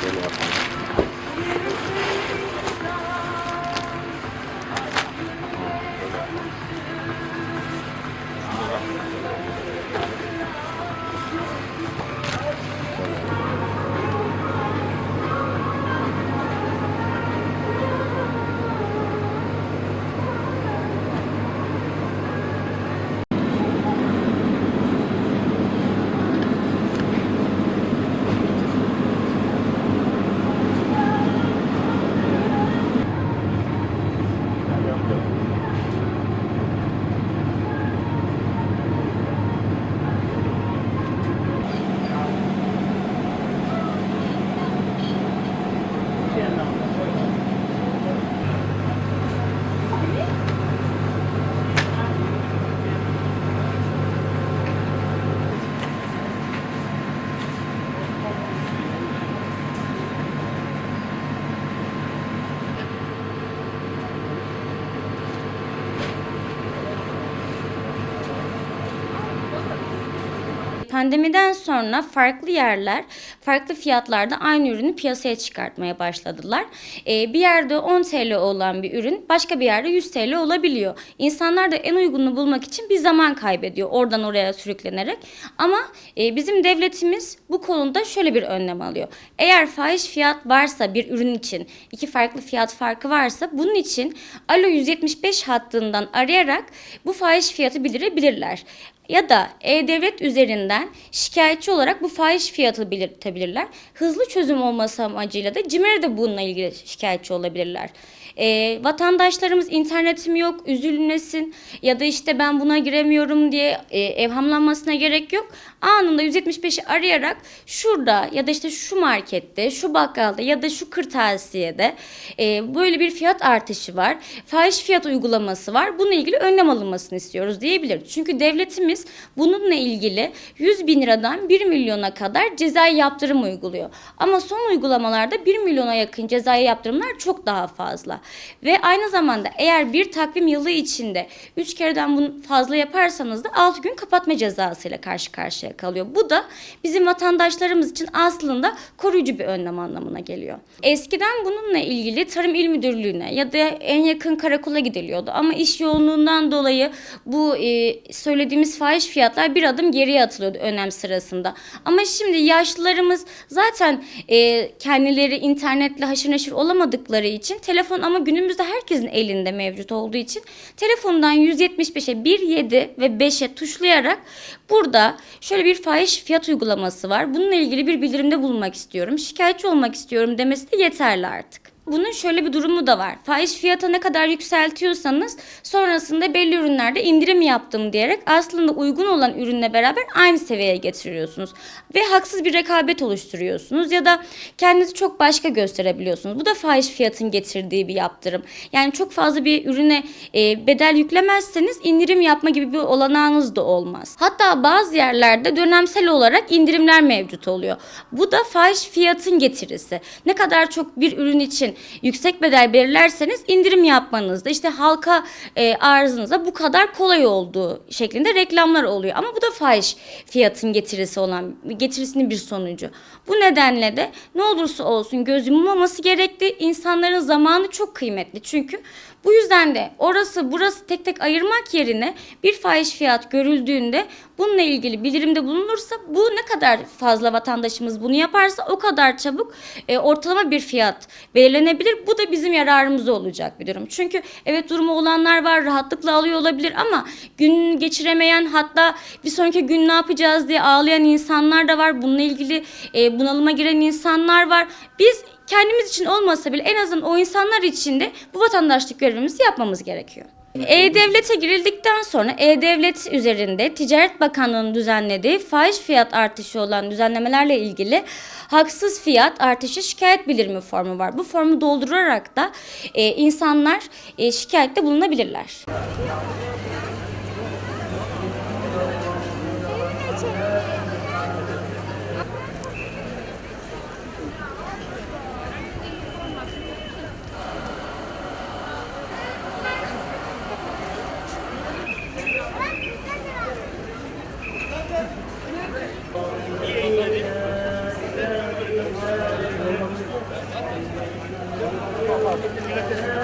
Şöyle yapalım. Pandemiden sonra farklı yerler farklı fiyatlarda aynı ürünü piyasaya çıkartmaya başladılar. Ee, bir yerde 10 TL olan bir ürün başka bir yerde 100 TL olabiliyor. İnsanlar da en uygununu bulmak için bir zaman kaybediyor oradan oraya sürüklenerek. Ama e, bizim devletimiz bu konuda şöyle bir önlem alıyor. Eğer fahiş fiyat varsa bir ürün için iki farklı fiyat farkı varsa bunun için Alo 175 hattından arayarak bu fahiş fiyatı bildirebilirler ya da e-devlet üzerinden şikayetçi olarak bu fahiş fiyatı belirtebilirler. Hızlı çözüm olması amacıyla da CİMER'e de bununla ilgili şikayetçi olabilirler. E, vatandaşlarımız internetim yok, üzülmesin ya da işte ben buna giremiyorum diye e, evhamlanmasına gerek yok. Anında 175'i arayarak şurada ya da işte şu markette, şu bakkalda ya da şu kırtasiyede e, böyle bir fiyat artışı var. Fahiş fiyat uygulaması var. Bununla ilgili önlem alınmasını istiyoruz diyebilir. Çünkü devletimiz bununla ilgili 100 bin liradan 1 milyona kadar cezai yaptırım uyguluyor. Ama son uygulamalarda 1 milyona yakın cezai yaptırımlar çok daha fazla. Ve aynı zamanda eğer bir takvim yılı içinde 3 kereden bunu fazla yaparsanız da 6 gün kapatma cezasıyla karşı karşıya kalıyor. Bu da bizim vatandaşlarımız için aslında koruyucu bir önlem anlamına geliyor. Eskiden bununla ilgili Tarım İl Müdürlüğü'ne ya da en yakın karakola gidiliyordu. Ama iş yoğunluğundan dolayı bu e, söylediğimiz fahiş fiyatlar bir adım geriye atılıyordu önem sırasında. Ama şimdi yaşlılarımız zaten e, kendileri internetle haşır neşir olamadıkları için telefon ama günümüzde herkesin elinde mevcut olduğu için telefondan 175'e 1, 7 ve 5'e tuşlayarak burada şöyle bir fahiş fiyat uygulaması var. Bununla ilgili bir bildirimde bulunmak istiyorum. Şikayetçi olmak istiyorum demesi de yeterli artık. Bunun şöyle bir durumu da var. Fahiş fiyata ne kadar yükseltiyorsanız sonrasında belli ürünlerde indirim yaptım diyerek aslında uygun olan ürünle beraber aynı seviyeye getiriyorsunuz. Ve haksız bir rekabet oluşturuyorsunuz ya da kendinizi çok başka gösterebiliyorsunuz. Bu da fahiş fiyatın getirdiği bir yaptırım. Yani çok fazla bir ürüne e, bedel yüklemezseniz indirim yapma gibi bir olanağınız da olmaz. Hatta bazı yerlerde dönemsel olarak indirimler mevcut oluyor. Bu da fahiş fiyatın getirisi. Ne kadar çok bir ürün için yüksek bedel belirlerseniz indirim yapmanızda işte halka e, arzınıza bu kadar kolay olduğu şeklinde reklamlar oluyor. Ama bu da fahiş fiyatın getirisi olan getirisinin bir sonucu. Bu nedenle de ne olursa olsun göz yumulmaması gerekli. İnsanların zamanı çok kıymetli. Çünkü bu yüzden de orası burası tek tek ayırmak yerine bir fahiş fiyat görüldüğünde bununla ilgili bildirimde bulunursa bu ne kadar fazla vatandaşımız bunu yaparsa o kadar çabuk e, ortalama bir fiyat belirlenebilir. Bu da bizim yararımıza olacak bir durum. Çünkü evet durumu olanlar var rahatlıkla alıyor olabilir ama gün geçiremeyen hatta bir sonraki gün ne yapacağız diye ağlayan insanlar da var. Bununla ilgili e, bunalıma giren insanlar var. Biz kendimiz için olmasa bile en azından o insanlar için de bu vatandaşlık görevimizi yapmamız gerekiyor. E-Devlet'e girildikten sonra E-Devlet üzerinde Ticaret Bakanlığı'nın düzenlediği fahiş fiyat artışı olan düzenlemelerle ilgili haksız fiyat artışı şikayet bildirimi formu var. Bu formu doldurarak da e, insanlar e, şikayette bulunabilirler.